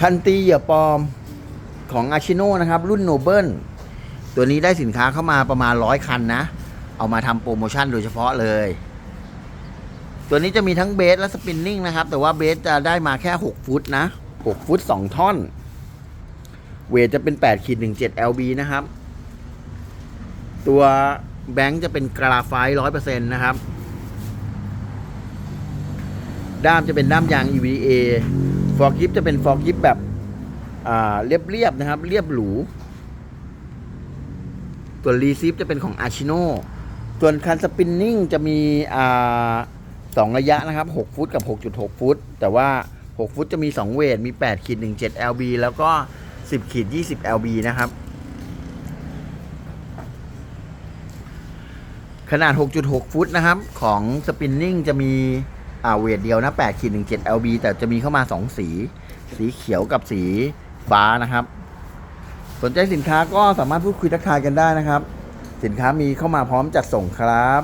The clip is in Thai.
คันตีเหยื่อปลอมของอาชิโนนะครับ รุ่นโนเบิลตัวนี้ได้สินค้าเข้ามาประมาณร้อยคันนะ เอามาทำโปรโมชั่นโดยเฉพาะเลย ตัวนี้จะมีทั้งเบสและสปินนิ่งนะครับ แต่ว่าเบสจะได้มาแค่ 6 ฟุตนะ 6 ฟุต 2 ท่อน เวทจะเป็น8ขีด17 LB นะครับ ตัวแบงค์จะเป็นกราไฟต์100%นะครับ ด้ามจะเป็นด้ามยาง EVA ฟอร์กิฟจะเป็นฟอร์กิฟแบบเรียบๆนะครับ เรียบหรูตัวรีซิฟจะเป็นของอาชิโนส่วนคันสปินนิ่งจะมีสองระยะนะครับ 6 ฟุตกับ 6.6 ฟุต แต่ว่า 6 ฟุตจะมี 2 เวท มี8ขีด17 LB แล้วก็ 10ขีด20 LB นะครับ ขนาด 6.6 ฟุตนะครับ ของสปินนิ่งจะมี อ่าเวทเดียวนะ8ขีด17 LB แต่จะมีเข้ามา 2 สี สีเขียวกับสีฟ้านะครับ สนใจสินค้าก็สามารถพูดคุยทักทายกันได้นะครับ สินค้ามีเข้ามาพร้อมจัดส่งครับ